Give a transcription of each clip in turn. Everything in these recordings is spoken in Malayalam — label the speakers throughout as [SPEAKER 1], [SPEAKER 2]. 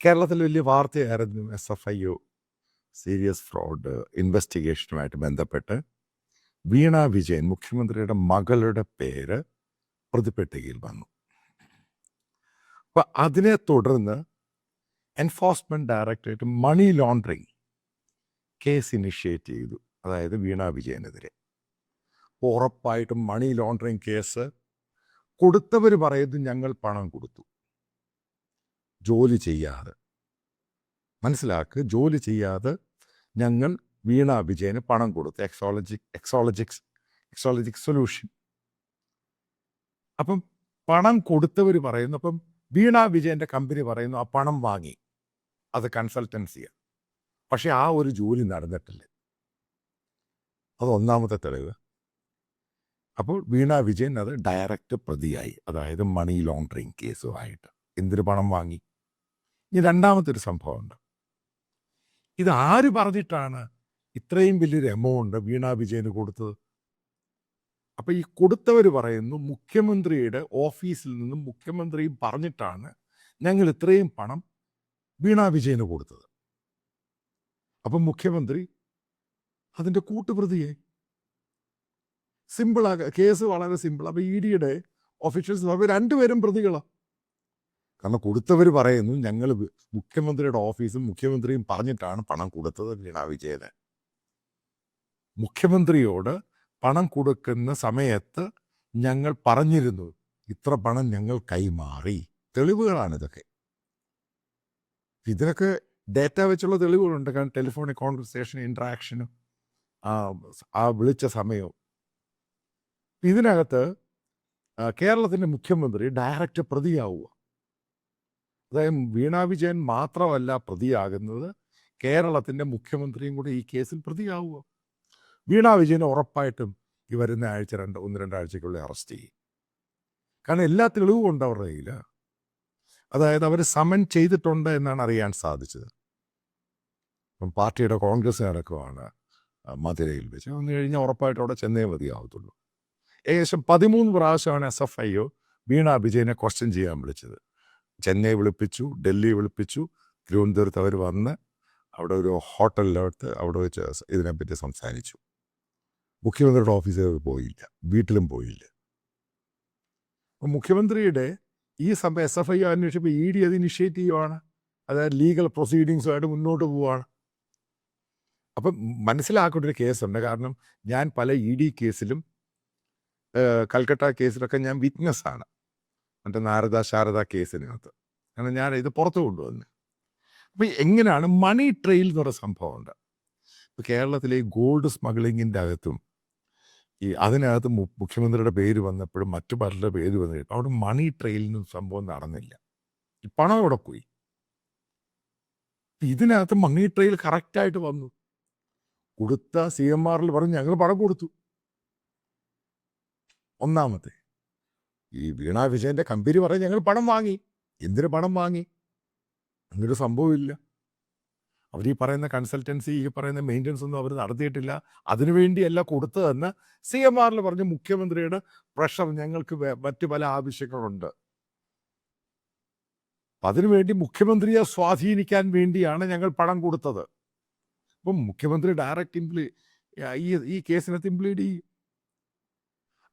[SPEAKER 1] കേരളത്തിൽ വലിയ വാർത്തയായിരുന്നു S F I U serious fraud ഇൻവെസ്റ്റിഗേഷനുമായിട്ട് ബന്ധപ്പെട്ട് വീണ വിജയൻ മുഖ്യമന്ത്രിയുടെ മകളുടെ പേര് പ്രതിപട്ടികയിൽ വന്നു. അപ്പൊ അതിനെ തുടർന്ന് enforcement directorate money laundering case initiate ചെയ്തു അതായത് വീണ വിജയനെതിരെ. ഉറപ്പായിട്ടും മണി ലോണ്ടറിങ് കേസ് കൊടുത്തവർ പറയുന്നു ഞങ്ങൾ പണം കൊടുത്തു. ജോലി ചെയ്യാതെ. മനസ്സിലാക്ക് ജോലി ചെയ്യാതെ ഞങ്ങൾ വീണ വിജയന് പണം കൊടുത്തു. എക്സോളജിക് എക്സോളജിക്സ് എക്സോളജിക് സൊല്യൂഷൻ അപ്പം പണം കൊടുത്തവർ പറയുന്നു അപ്പം വീണ വിജയന്റെ കമ്പനി പറയുന്നു ആ പണം വാങ്ങി. അത് കൺസൾട്ടൻസിയാണ് പക്ഷെ ആ ഒരു ജോലി നടന്നിട്ടില്ല. അത് ഒന്നാമത്തെ തെളിവ്. അപ്പോൾ വീണ വിജയൻ അത് ഡയറക്റ്റ് പ്രതിയായി. അതായത് മണി ലോണ്ടറിങ് കേസുമായിട്ട് എന്തിനു പണം വാങ്ങി? ഇനി രണ്ടാമത്തെ ഒരു സംഭവമുണ്ട്. ഇത് ആര് പറഞ്ഞിട്ടാണ് ഇത്രയും വലിയൊരു എമൗണ്ട് വീണ വിജയന് കൊടുത്തത്? അപ്പൊ ഈ കൊടുത്തവർ പറയുന്നു മുഖ്യമന്ത്രിയുടെ ഓഫീസിൽ നിന്നും മുഖ്യമന്ത്രിയും പറഞ്ഞിട്ടാണ് ഞങ്ങൾ ഇത്രയും പണം വീണ വിജയന് കൊടുത്തത്. അപ്പം മുഖ്യമന്ത്രി അതിന്റെ കൂട്ടുപ്രതിയെ? സിമ്പിളാ കേസ് വളരെ സിമ്പിൾ അപ്പൊ ഇ ഡിയുടെ ഒഫീഷ്യൽസ് രണ്ടുപേരും പ്രതികളാണ് കാരണം കൊടുത്തവർ പറയുന്നു ഞങ്ങൾ മുഖ്യമന്ത്രിയുടെ ഓഫീസും മുഖ്യമന്ത്രിയും പറഞ്ഞിട്ടാണ് പണം കൊടുത്തത് വീണ വിജയന്. മുഖ്യമന്ത്രിയോട് പണം കൊടുക്കുന്ന സമയത്ത് ഞങ്ങൾ പറഞ്ഞിരുന്നു ഇത്ര പണം ഞങ്ങൾ കൈമാറി. തെളിവുകളാണ് ഇതൊക്കെ. ഇതിനൊക്കെ ഡേറ്റ വെച്ചുള്ള തെളിവുകളുണ്ട്. കാരണം ടെലിഫോണിക് കോൺവെർസേഷൻ ഇൻട്രാക്ഷനും ആ വിളിച്ച സമയവും. ഇതിനകത്ത് കേരളത്തിന്റെ മുഖ്യമന്ത്രി ഡയറക്റ്റ് പ്രതിയാവുക. അതായത് വീണ വിജയൻ മാത്രമല്ല പ്രതിയാകുന്നത് കേരളത്തിന്റെ മുഖ്യമന്ത്രിയും കൂടി ഈ കേസിൽ പ്രതിയാവുക. വീണ വിജയനെ ഉറപ്പായിട്ടും ഈ വരുന്ന ആഴ്ച രണ്ട് ഒന്ന് രണ്ടാഴ്ചക്കുള്ളിൽ അറസ്റ്റ് ചെയ്യും. കാരണം എല്ലാ തെളിവും ഉണ്ട് അവരുടെ കയ്യിൽ അതായത് അവർ സമൻ ചെയ്തിട്ടുണ്ട് എന്നാണ് അറിയാൻ സാധിച്ചത്. ഇപ്പം പാർട്ടിയുടെ കോൺഗ്രസ് നടക്കുവാണ് ആ, മധുരയിൽ വെച്ച്. വന്നു കഴിഞ്ഞാൽ ഉറപ്പായിട്ട് അവിടെ ചെന്നേ മതിയാവത്തുള്ളൂ. ഏകദേശം പതിമൂന്ന് പ്രാവശ്യമാണ് S F I O Veena വിജയനെ ക്വസ്റ്റ്യൻ ചെയ്യാൻ വിളിച്ചത്. ചെന്നൈ വിളിപ്പിച്ചു ഡൽഹി വിളിപ്പിച്ചു തിരുവനന്തപുരത്ത് അവർ വന്ന് അവിടെ ഒരു ഹോട്ടലിലോട്ട് അവിടെ വെച്ച് ഇതിനെപ്പറ്റി സംസാരിച്ചു. മുഖ്യമന്ത്രിയുടെ ഓഫീസിൽ പോയില്ല വീട്ടിലും പോയില്ല. അപ്പം മുഖ്യമന്ത്രിയുടെ ഈ സമയം എസ് എഫ് ഐ അന്വേഷിച്ചപ്പോൾ ഇ ഡി അത് ഇനിഷ്യേറ്റ് ചെയ്യുവാണ് അതായത് ലീഗൽ പ്രൊസീഡിങ്സുമായിട്ട് മുന്നോട്ട് പോവുകയാണ് അപ്പം മനസ്സിലാക്കേണ്ട ഒരു കേസുണ്ട് കാരണം ഞാൻ പല ഇ ഡി കേസിലും കൽക്കട്ട കേസിലൊക്കെ ഞാൻ വിറ്റ്നസ് ആണ് മറ്റേ നാരദ ശാരദ കേസിനകത്ത്. കാരണം ഞാൻ ഇത് പുറത്തു കൊണ്ടുവന്നു. അപ്പം എങ്ങനെയാണ് മണി ട്രെയിൽ എന്ന് പറയുന്ന സംഭവമുണ്ട്. ഇപ്പം കേരളത്തിലെ ഗോൾഡ് സ്മഗ്ലിങ്ങിന്റെ അകത്തും ഈ അതിനകത്ത് മുഖ്യമന്ത്രിയുടെ പേര് വന്നപ്പോഴും മറ്റു പലരുടെ പേര് വന്നു അവിടെ മണി ട്രെയിലിനും സംഭവം നടന്നില്ല. ഈ പണം അവിടെ പോയി? ഇതിനകത്ത് മണി ട്രെയിൽ കറക്റ്റായിട്ട് വന്നു. കൊടുത്ത സി എം ആറിൽ പറഞ്ഞ് ഞങ്ങൾ പണം കൊടുത്തു. ഒന്നാമത്തെ ഈ വീണ വിജയന്റെ കമ്പനി പറഞ്ഞ് ഞങ്ങൾ പണം വാങ്ങി. എന്തിനു പണം വാങ്ങി? അങ്ങനൊരു സംഭവമില്ല അവർ ഈ പറയുന്ന കൺസൾട്ടൻസി ഈ പറയുന്ന മെയിന്റനൻസ് ഒന്നും അവർ നടത്തിയിട്ടില്ല. അതിനുവേണ്ടിയല്ല കൊടുത്തതെന്ന് സി എം ആറിൽ പറഞ്ഞ് മുഖ്യമന്ത്രിയുടെ പ്രഷർ ഞങ്ങൾക്ക് മറ്റു പല ആവശ്യങ്ങളുണ്ട്. അപ്പം അതിനുവേണ്ടി മുഖ്യമന്ത്രിയെ സ്വാധീനിക്കാൻ വേണ്ടിയാണ് ഞങ്ങൾ പണം കൊടുത്തത്. അപ്പം മുഖ്യമന്ത്രി ഡയറക്റ്റ് ഇംപ്ലി ഈ ഈ കേസിനകത്ത് ഇംപ്ലീഡ് ചെയ്യും.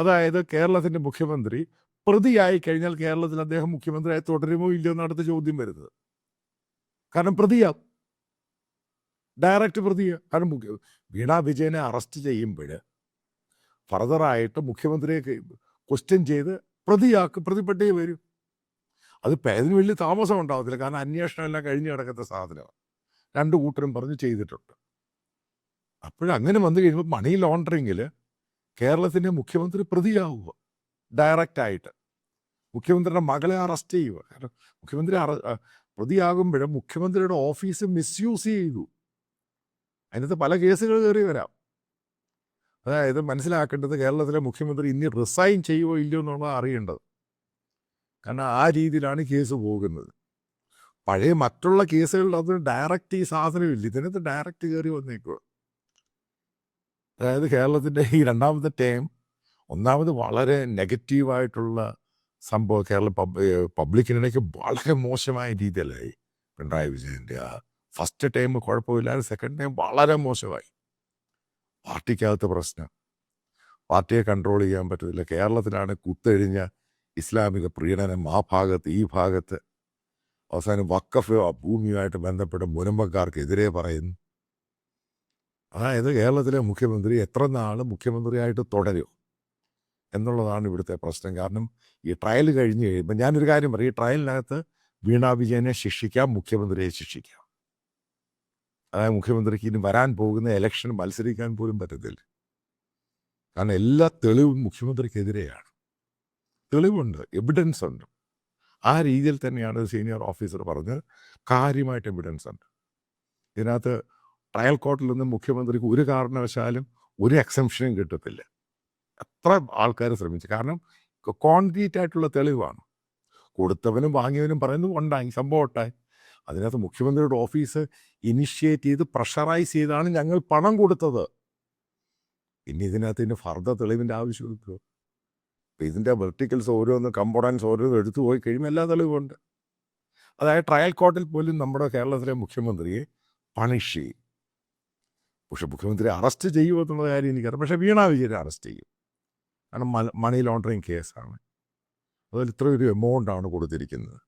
[SPEAKER 1] അതായത് കേരളത്തിന്റെ മുഖ്യമന്ത്രി പ്രതിയായി കഴിഞ്ഞാൽ കേരളത്തിൽ അദ്ദേഹം മുഖ്യമന്ത്രിയായി തുടരുമോ ഇല്ലയോ എന്നാണ് അടുത്ത ചോദ്യം വരുന്നത്. കാരണം പ്രതിയാ. ഡയറക്റ്റ് പ്രതിയാ. കാരണം മുഖ്യ- വീണ വിജയനെ അറസ്റ്റ് ചെയ്യുമ്പോൾ ഫർദറായിട്ട് മുഖ്യമന്ത്രിയെ ക്വസ്റ്റ്യൻ ചെയ്ത് പ്രതിയാക്ക് പ്രതിപ്പെട്ടേ വരും. അത് അതിന് വലിയ താമസം ഉണ്ടാവത്തില്ല. കാരണം അന്വേഷണം എല്ലാം കഴിഞ്ഞ് കിടക്കുന്ന സാധനമാണ്. രണ്ടു കൂട്ടരും പറഞ്ഞ് ചെയ്തിട്ടുണ്ട്. അപ്പോഴങ്ങനെ വന്നു കഴിയുമ്പോൾ മണി ലോണ്ടറിങ്ങിൽ കേരളത്തിന്റെ മുഖ്യമന്ത്രി പ്രതിയാവുക ഡയറക്റ്റ് ആയിട്ട്. മുഖ്യമന്ത്രിയുടെ മകളെ അറസ്റ്റ് ചെയ്യുക. കാരണം മുഖ്യമന്ത്രി അറ പ്രതിയാകുമ്പോഴും മുഖ്യമന്ത്രിയുടെ ഓഫീസ് മിസ്യൂസ് ചെയ്തു. അതിനകത്ത് പല കേസുകൾ കയറി വരാം. അതായത് മനസ്സിലാക്കേണ്ടത് കേരളത്തിലെ മുഖ്യമന്ത്രി ഇനി റിസൈൻ ചെയ്യുമോ ഇല്ലയോ എന്നുള്ളത് അറിയേണ്ടത്. കാരണം ആ രീതിയിലാണ് കേസ് പോകുന്നത്. പഴയ മറ്റുള്ള കേസുകളിൽ അത് ഡയറക്റ്റ് ഈ സാധനമില്ല. ഇതിനകത്ത് ഡയറക്റ്റ് കയറി വന്നേക്കുക അതായത് കേരളത്തിന്റെ ഈ രണ്ടാമത്തെ ടൈം ഒന്നാമത് വളരെ നെഗറ്റീവായിട്ടുള്ള സംഭവം കേരള പബ് പബ്ലിക്കിനിടയ്ക്ക് വളരെ മോശമായ രീതിയിലായി പിണറായി വിജയന്റെ ആ ഫസ്റ്റ് ടൈം കുഴപ്പമില്ലാതെ സെക്കൻഡ് ടൈം വളരെ മോശമായി. പാർട്ടിക്കകത്ത് പ്രശ്നം. പാർട്ടിയെ കൺട്രോൾ ചെയ്യാൻ പറ്റത്തില്ല. കേരളത്തിലാണ് കുത്തെഴിഞ്ഞ ഇസ്ലാമിക പ്രീണനം ആ ഭാഗത്ത് ഈ ഭാഗത്ത്. അവസാനം വക്കഫ് ഭൂമിയുമായിട്ട് ബന്ധപ്പെട്ട മുനമ്പക്കാർക്കെതിരെ പറയുന്നു. അതായത് കേരളത്തിലെ മുഖ്യമന്ത്രി എത്ര നാൾ മുഖ്യമന്ത്രിയായിട്ട് തുടരും എന്നുള്ളതാണ് ഇവിടുത്തെ പ്രശ്നം. കാരണം ഈ ട്രയൽ കഴിഞ്ഞ് കഴിയുമ്പോൾ ഞാനൊരു കാര്യം പറയും ഈ ട്രയലിനകത്ത് വീണാ വിജയനെ ശിക്ഷിക്കാം മുഖ്യമന്ത്രിയെ ശിക്ഷിക്കാം. അതായത് മുഖ്യമന്ത്രിക്ക് ഇനി വരാൻ പോകുന്ന ഇലക്ഷൻ മത്സരിക്കാൻ പോലും പറ്റത്തില്ല. കാരണം എല്ലാ തെളിവും മുഖ്യമന്ത്രിക്കെതിരെയാണ്. തെളിവുണ്ട് എവിഡൻസ് ഉണ്ട്. ആ രീതിയിൽ തന്നെയാണ് സീനിയർ ഓഫീസർ പറഞ്ഞത്. കാര്യമായിട്ട് എവിഡൻസ് ഉണ്ട്. ഇതിനകത്ത് ട്രയൽ കോർട്ടിൽ നിന്ന് മുഖ്യമന്ത്രിക്ക് ഒരു കാരണവശാലും ഒരു എക്സംഷനും കിട്ടത്തില്ല. എത്ര ആൾക്കാർ ശ്രമിച്ചു. കാരണം കോൺക്രീറ്റ് ആയിട്ടുള്ള തെളിവാണ്. കൊടുത്തവനും വാങ്ങിയവനും പറയുന്നത് ഉണ്ടായി സംഭവം ഉണ്ടായി. അതിനകത്ത് മുഖ്യമന്ത്രിയുടെ ഓഫീസ് ഇനിഷ്യേറ്റ് ചെയ്ത് പ്രഷറൈസ് ചെയ്താണ് ഞങ്ങൾ പണം കൊടുത്തത്. പിന്നെ ഇതിനകത്ത് ഇതിന് ഫർദർ തെളിവിന്റെ ആവശ്യമില്ല അപ്പം ഇതിന്റെ വെർട്ടിക്കൽസ് ഓരോന്ന് കമ്പോണൻസ് ഓരോന്നും എടുത്തു പോയി കഴിയുമ്പോൾ എല്ലാ തെളിവുമുണ്ട്. അതായത് ട്രയൽ കോർട്ടിൽ പോലും നമ്മുടെ കേരളത്തിലെ മുഖ്യമന്ത്രിയെ പണിഷ് ചെയ്യും. പക്ഷെ മുഖ്യമന്ത്രി അറസ്റ്റ് ചെയ്യുമോ എന്നുള്ള കാര്യം എനിക്കറിയാം. പക്ഷേ വീണാ വിജയനെ അറസ്റ്റ് ചെയ്യും. കാരണം മണി ലോണ്ടറിങ് കേസാണ്. അതിൽ ഇത്ര ഒരു എമൗണ്ടാണ് കൊടുത്തിരിക്കുന്നത്.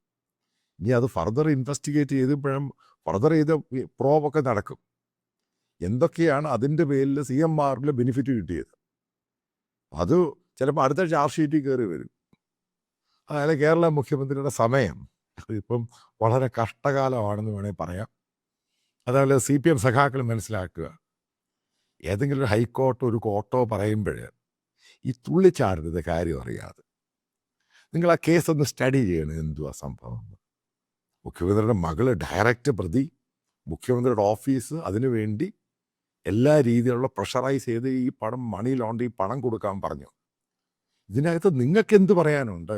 [SPEAKER 1] ഇനി അത് ഫർദർ ഇൻവെസ്റ്റിഗേറ്റ് ചെയ്തപ്പോഴും ഫർദർ ചെയ്ത പ്രോവൊക്കെ നടക്കും. എന്തൊക്കെയാണ് അതിന്റെ പേരിൽ സി എം ആറിൽ ബെനിഫിറ്റ് കിട്ടിയത്? അത് ചിലപ്പോൾ അടുത്ത ചാർജ് ഷീറ്റിൽ കയറി വരും. അതായത് കേരള മുഖ്യമന്ത്രിയുടെ സമയം ഇപ്പം വളരെ കഷ്ടകാലമാണെന്ന് വേണമെങ്കിൽ പറയാം. അതേപോലെ സി പി എം സഖാക്കൾ മനസ്സിലാക്കുക. ഏതെങ്കിലും ഒരു ഹൈക്കോർട്ടോ ഒരു കോർട്ടോ പറയുമ്പോൾ ഈ തുള്ളിച്ചാടരുത് കാര്യം അറിയാതെ. നിങ്ങൾ ആ കേസ് ഒന്ന് സ്റ്റഡി ചെയ്യണം എന്തുവാ സംഭവം? മുഖ്യമന്ത്രിയുടെ മകൾ ഡയറക്റ്റ് പ്രതി മുഖ്യമന്ത്രിയുടെ ഓഫീസ് അതിനുവേണ്ടി എല്ലാ രീതിയിലുള്ള പ്രഷറൈസ് ചെയ്ത് ഈ പണം മണി ലോണ്ടറി പണം കൊടുക്കാൻ പറഞ്ഞു. ഇതിനകത്ത് നിങ്ങൾക്ക് എന്ത് പറയാനുണ്ട്?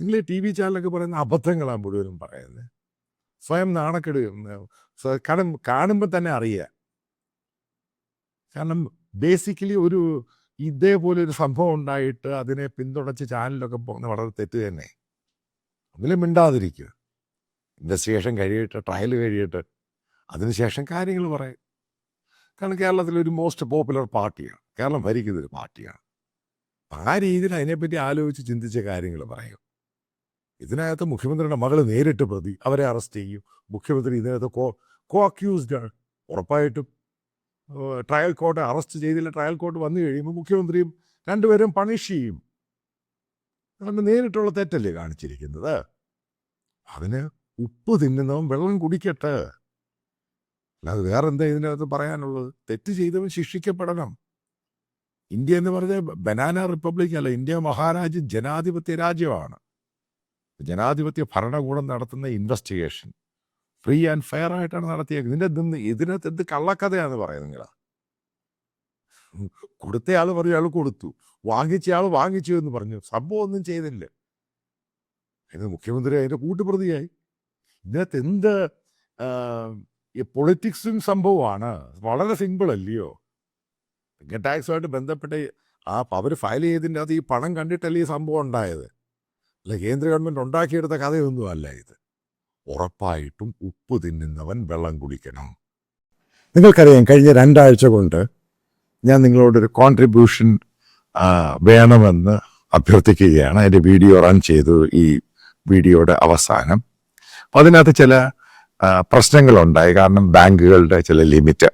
[SPEAKER 1] നിങ്ങൾ ടി വി ചാനലൊക്കെ പറയുന്ന അബദ്ധങ്ങളാണ് മുഴുവനും പറയുന്നത്. സ്വയം നാണക്കെട് കാരണം കാണുമ്പോൾ തന്നെ അറിയാം. കാരണം ബേസിക്കലി ഒരു ഇതേപോലെ ഒരു സംഭവം ഉണ്ടായിട്ട് അതിനെ പിന്തുണച്ച് ചാനലൊക്കെ പോകുന്ന വളരെ തെറ്റ് തന്നെ. അതിലും മിണ്ടാതിരിക്കുക. ഇൻവെസ്റ്റിഗേഷൻ കഴിയട്ടെ ട്രയൽ കഴിയട്ടെ. അതിനുശേഷം കാര്യങ്ങൾ പറയും. കാരണം കേരളത്തിൽ ഒരു മോസ്റ്റ് പോപ്പുലർ പാർട്ടിയാണ്. കേരളം ഭരിക്കുന്ന ഒരു പാർട്ടിയാണ്. ആ രീതിയിൽ അതിനെപ്പറ്റി ആലോചിച്ച് ചിന്തിച്ച കാര്യങ്ങൾ പറയും. ഇതിനകത്ത് മുഖ്യമന്ത്രിയുടെ മകൾ നേരിട്ട് പ്രതി അവരെ അറസ്റ്റ് ചെയ്യും. മുഖ്യമന്ത്രി ഇതിനകത്ത് കോ കോ അക്യൂസ്ഡ് ആണ്. ഉറപ്പായിട്ടും ട്രയൽ കോർട്ട് അറസ്റ്റ് ചെയ്തില്ല. ട്രയൽ കോർട്ട് വന്നു കഴിയുമ്പോൾ മുഖ്യമന്ത്രിയും രണ്ടുപേരും പണിഷ് ചെയ്യും. അതുകൊണ്ട് നേരിട്ടുള്ള തെറ്റല്ലേ കാണിച്ചിരിക്കുന്നത്? അതിന് ഉപ്പ് തിന്നുന്നവൻ വെള്ളം കുടിക്കട്ടെ. അല്ലാതെ വേറെ എന്താ ഇതിനകത്ത് പറയാനുള്ളത്? തെറ്റ് ചെയ്തവൻ ശിക്ഷിക്കപ്പെടണം. ഇന്ത്യ എന്ന് പറഞ്ഞാൽ ബനാന റിപ്പബ്ലിക് അല്ല ഇന്ത്യ മഹാരാജ്യം ജനാധിപത്യ രാജ്യമാണ്. ജനാധിപത്യ ഭരണകൂടം നടത്തുന്ന ഇൻവെസ്റ്റിഗേഷൻ ഫ്രീ ആൻഡ് ഫെയർ ആയിട്ടാണ് നടത്തിയേക്കുന്നത്. ഇതിന്റെ നിന്ന് ഇതിനകത്ത് എന്ത് കള്ളക്കഥയാന്ന് പറയുന്നത് നിങ്ങൾ കൊടുത്തയാൾ പറഞ്ഞു അയാൾ കൊടുത്തു. വാങ്ങിച്ചയാൾ വാങ്ങിച്ചു എന്ന് പറഞ്ഞു. സംഭവം ഒന്നും ചെയ്തില്ല. അതിന് മുഖ്യമന്ത്രി അതിന്റെ കൂട്ടുപ്രതിയായി. ഇതിനകത്ത് എന്ത് പൊളിറ്റിക്സും സംഭവമാണ്. വളരെ സിമ്പിൾ അല്ലയോ? ഇൻകം ടാക്സുമായിട്ട് ബന്ധപ്പെട്ട് ആ അവർ ഫയൽ ചെയ്തതിന്റെ അത് ഈ പണം കണ്ടിട്ടല്ലേ ഈ സംഭവം ഉണ്ടായത്? അല്ല കേന്ദ്ര ഗവൺമെന്റ് ഉണ്ടാക്കിയെടുത്ത കഥയൊന്നും അല്ല ഇത്. ഉറപ്പായിട്ടും ഉപ്പ് തിന്നുന്നവൻ വെള്ളം കുടിക്കണം. നിങ്ങൾക്കറിയാം കഴിഞ്ഞ രണ്ടാഴ്ച കൊണ്ട് ഞാൻ നിങ്ങളോടൊരു കോൺട്രിബ്യൂഷൻ വേണമെന്ന് അഭ്യർത്ഥിക്കുകയാണ്. എന്റെ വീഡിയോ റൺ ചെയ്തു ഈ വീഡിയോയുടെ അവസാനം. അപ്പം അതിനകത്ത് ചില പ്രശ്നങ്ങളുണ്ടായി. കാരണം ബാങ്കുകളുടെ ചില ലിമിറ്റ്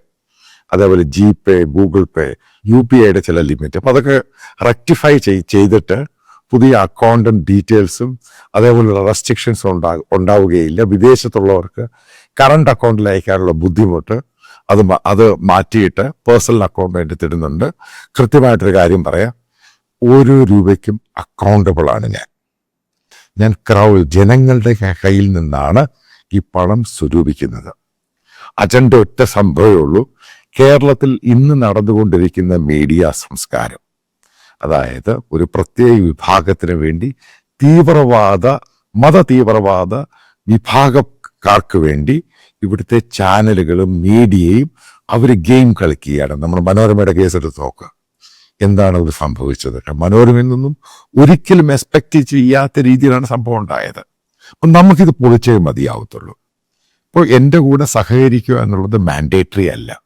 [SPEAKER 1] അതേപോലെ G pay Google pay U P ഐയുടെ ചില ലിമിറ്റ്. അപ്പം അതൊക്കെ റെക്ടിഫൈ ചെയ്തിട്ട് പുതിയ അക്കൗണ്ടും ഡീറ്റെയിൽസും അതേപോലെയുള്ള റെസ്ട്രിക്ഷൻസും ഉണ്ടാ ഉണ്ടാവുകയില്ല. വിദേശത്തുള്ളവർക്ക് കറണ്ട് അക്കൗണ്ടിൽ അയക്കാനുള്ള ബുദ്ധിമുട്ട് അത് അത് മാറ്റിയിട്ട് പേഴ്സണൽ അക്കൗണ്ട് എടുത്തിടുന്നുണ്ട് കൃത്യമായിട്ടൊരു കാര്യം പറയാം. ഓരോ രൂപയ്ക്കും അക്കൗണ്ടബിൾ ആണ് ഞാൻ. ഞാൻ ക്രൗ ജനങ്ങളുടെ കയ്യിൽ നിന്നാണ് ഈ പണം സ്വരൂപിക്കുന്നത്. അജണ്ട ഒറ്റ സംഭവമേ ഉള്ളൂ. കേരളത്തിൽ ഇന്ന് നടന്നുകൊണ്ടിരിക്കുന്ന മീഡിയ സംസ്കാരം. അതായത് ഒരു പ്രത്യേക വിഭാഗത്തിന് വേണ്ടി തീവ്രവാദ മത തീവ്രവാദ വിഭാഗക്കാർക്ക് വേണ്ടി ഇവിടുത്തെ ചാനലുകളും മീഡിയയും അവർ ഗെയിം കളിക്കുകയാണ്. നമ്മൾ മനോരമയുടെ കേസെടുത്ത് നോക്കുക എന്താണ് ഇത് സംഭവിച്ചത്? മനോരമയിൽ നിന്നും ഒരിക്കലും എക്സ്പെക്ട് ചെയ്യാത്ത രീതിയിലാണ് സംഭവം ഉണ്ടായത്. അപ്പം നമുക്കിത് പൊളിച്ചേ മതിയാവത്തുള്ളൂ. അപ്പോൾ എന്റെ കൂടെ സഹകരിക്കുക എന്നുള്ളത് മാൻഡേറ്ററി അല്ല.